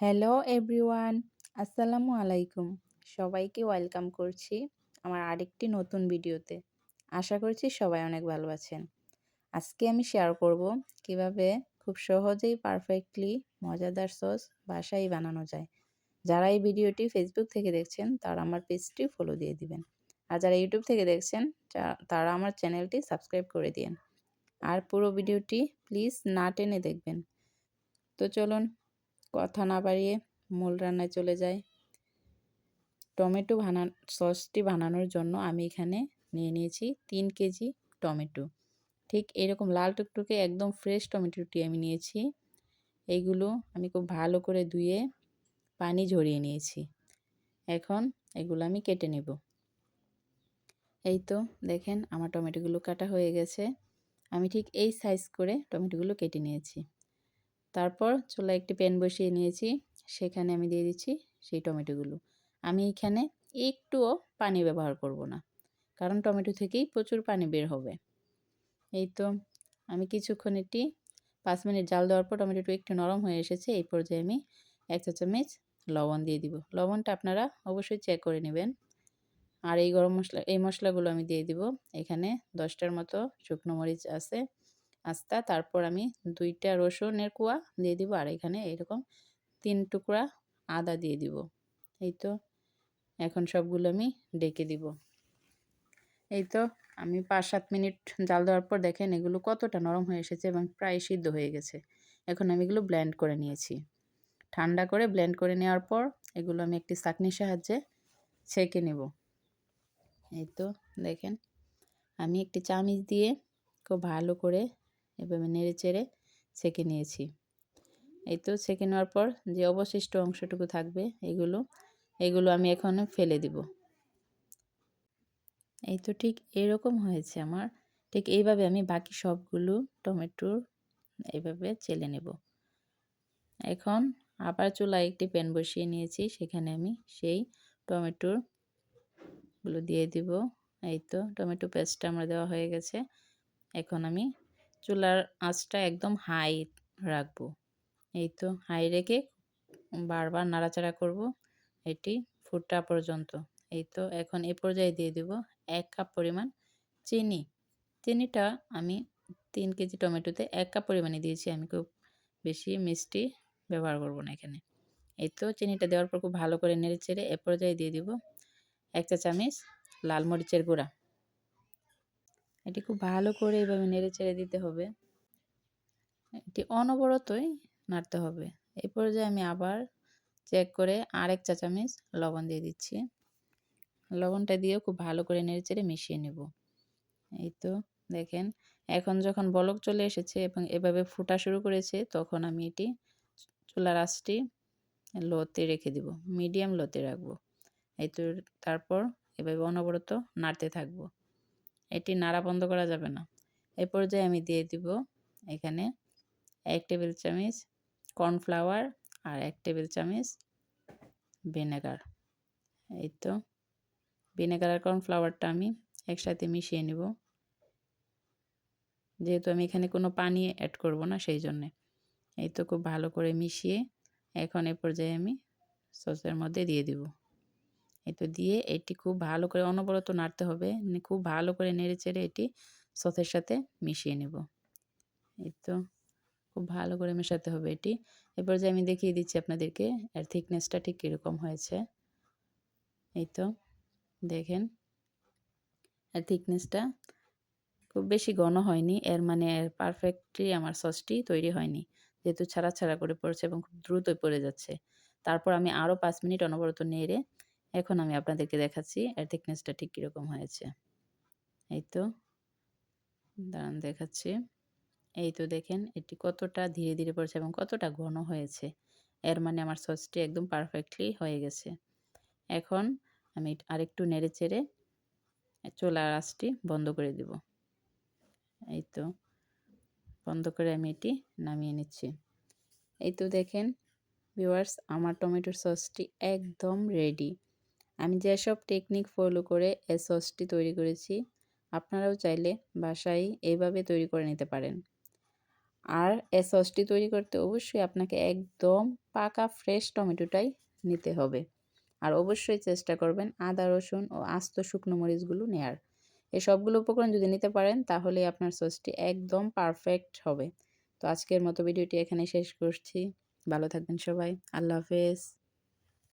Hello everyone, আসসালামু আলাইকুম। সবাইকে ওয়েলকাম করছি আমার আরেকটি নতুন ভিডিওতে। আশা করছি সবাই অনেক ভালো আছেন। আজকে আমি শেয়ার করব কীভাবে খুব সহজেই পারফেক্টলি মজাদার সস বাসায় বানানো যায়। যারা এই ভিডিওটি ফেসবুক থেকে দেখছেন, তারা আমার পেজটি ফলো দিয়ে দিবেন। আর যারা ইউটিউব থেকে দেখছেন তারা আমার চ্যানেলটি সাবস্ক্রাইব করে দিন আর পুরো ভিডিওটি প্লিজ না টেনে দেখবেন। তো চলুন কথা না বাড়িয়ে মূল রান্নায় চলে যায় টমেটো বানা সসটি বানানোর জন্য আমি এখানে নিয়ে নিয়েছি তিন কেজি টমেটো। ঠিক এরকম লাল টুকটুকে একদম ফ্রেশ টমেটোটি আমি নিয়েছি। এইগুলো আমি খুব ভালো করে ধুয়ে পানি ঝরিয়ে নিয়েছি। এখন এগুলো আমি কেটে নেব। এই তো দেখেন আমার টমেটোগুলো কাটা হয়ে গেছে। আমি ঠিক এই সাইজ করে টমেটোগুলো কেটে নিয়েছি। তারপর চুলা একটি প্যান বসিয়ে নিয়েছি। সেখানে আমি দিয়ে দিচ্ছি সেই টমেটোগুলো। আমি এখানে একটুও পানি ব্যবহার করব না। কারণ টমেটো থেকেই প্রচুর পানি বের হবে। এই তো আমি কিছুক্ষণ একটি পাঁচ মিনিট জাল দেওয়ার পর টমেটোটা একটু নরম হয়ে এসেছে। এই পর্যায়ে আমি এক চা চামচ লবণ দিয়ে দিব। লবণটা আপনারা অবশ্যই চেক করে নেবেন। আর এই গরম মশলা, এই মশলাগুলো আমি দিয়ে দিব। এখানে দশটার মতো শুকনো মরিচ আছে। আস্তা, তারপর আমি দুইটা রসুনের কুয়া দিয়ে দিব আর এখানে এরকম তিন টুকরা আদা দিয়ে দিব। এই তো এখন সবগুলো আমি ডেকে দিব। এই তো আমি পাঁচ সাত মিনিট জাল দেওয়ার পর দেখেন এগুলো কতটা নরম হয়ে এসেছে এবং প্রায় সিদ্ধ হয়ে গেছে। এখন আমি এগুলো ব্লেন্ড করে নিয়েছি। ঠান্ডা করে ব্লেন্ড করে নেওয়ার পর এগুলো আমি একটি চাটনির সাহায্যে ছেঁকে নেব। এই তো দেখেন আমি একটি চামিচ দিয়ে খুব ভালো করে এভাবে নেড়ে চেড়ে ছেঁকে নিয়েছি। এই তো ছেঁকে নেওয়ার পর যে অবশিষ্ট অংশটুকু থাকবে এগুলো এগুলো আমি এখন ফেলে দিব। এই তো ঠিক এরকম হয়েছে আমার। ঠিক এইভাবে আমি বাকি সবগুলো টমেটোর এইভাবে চেলে নেব। এখন আবার চুলায় একটি প্যান বসিয়ে নিয়েছি, সেখানে আমি সেই টমেটোরগুলো দিয়ে দিব। এই তো টমেটো পেস্টটা আমার দেওয়া হয়ে গেছে। এখন আমি চুলার আঁচটা একদম হাই রাখব। এই তো হাই রেখে বারবার নাড়াচাড়া করব এটি ফুটা পর্যন্ত। এই তো এখন এ পর্যায়ে দিয়ে দেব এক কাপ পরিমাণ চিনি। চিনিটা আমি তিন কেজি টমেটোতে এক কাপ পরিমাণে দিয়েছি, আমি খুব বেশি মিষ্টি ব্যবহার করব না এখানে। এই তো চিনিটা দেওয়ার পর খুব ভালো করে নেড়ে চেড়ে এ পর্যায়ে দিয়ে দিব এক চা চামচ লাল মরিচের গুঁড়া। এটি খুব ভালো করে এভাবে নেড়ে চেড়ে দিতে হবে। এটি অনবরতই নাড়তে হবে। এই পর্যায়ে আমি আবার চেক করে আরেক চা চামচ লবণ দিয়ে দিচ্ছি। লবণটা দিয়ে খুব ভালো করে নেড়ে চেড়ে মিশিয়ে নেব। এই তো দেখেন, এখন যখন বলক চলে এসেছে এবং এভাবে ফুটা শুরু করেছে, তখন আমি এটি চুলার আঁচটি লোতে রেখে দিব, মিডিয়াম লোতে রাখব। এই তো তারপর এভাবে অনবরত নাড়তে থাকব। এটি নাড়া বন্ধ করা যাবে না। এ পর্যায়ে আমি দিয়ে দিব এখানে এক টেবিল চামচ কর্নফ্লাওয়ার আর এক টেবিল চামচ ভিনেগার। এই তো, ভিনেগার আর কর্নফ্লাওয়ারটা আমি একসাথে মিশিয়ে নেব। যেহেতু আমি এখানে কোনো পানি অ্যাড করব না সেই জন্যে এই তো খুব ভালো করে মিশিয়ে এখন এ পর্যায়ে আমি সসের মধ্যে দিয়ে দিব। এই তো দিয়ে এটি খুব ভালো করে অনবরত নাড়তে হবে। খুব ভালো করে নেড়ে চেড়ে এটি সসের সাথে মিশিয়ে নেব। এই তো খুব ভালো করে মেশাতে হবে এটি। এরপর যে আমি দেখিয়ে দিচ্ছি আপনাদেরকে, এর থিকনেসটা ঠিক কীরকম হয়েছে। এই তো দেখেন, এর থিকনেসটা খুব বেশি ঘন হয়নি, এর মানে পারফেক্টলি আমার সসটি তৈরি হয়নি। যেহেতু ছাড়া ছাড়া করে পড়ছে এবং খুব দ্রুতই পড়ে যাচ্ছে। তারপর আমি আরও পাঁচ মিনিট অনবরত নেড়ে এখন আমি আপনাদেরকে দেখাচ্ছি, এর থিকনেসটা ঠিক কীরকম হয়েছে। এই তো, দাঁড়ান দেখাচ্ছি। এই তো দেখেন, এটি কতটা ধীরে ধীরে পড়ছে এবং কতটা ঘন হয়েছে। এর মানে আমার সসটি একদম পারফেক্টলি হয়ে গেছে। এখন আমি আরেকটু নেড়ে চেড়ে চোলার আঁচটি বন্ধ করে দিব। এই তো, বন্ধ করে আমি এটি নামিয়ে নিচ্ছি। এই তো দেখেন ভিউয়ার্স আমার টমেটোর সসটি একদম রেডি আমি যেসব টেকনিক ফলো করে এই সসটি তৈরি করেছি, আপনারাও চাইলে বাসায় এইভাবে তৈরি করে নিতে পারেন। আর এ সসটি তৈরি করতে অবশ্যই আপনাকে একদম পাকা ফ্রেশ টমেটোটাই নিতে হবে। আর অবশ্যই চেষ্টা করবেন আদা, রসুন ও আস্ত শুকনো মরিচগুলো নেয়ার। এই সবগুলো উপকরণ যদি নিতে পারেন তাহলে আপনার সসটি একদম পারফেক্ট হবে। তো আজকের মতো ভিডিওটি এখানে শেষ করছি। ভালো থাকবেন সবাই। আল্লাহ হাফেজ।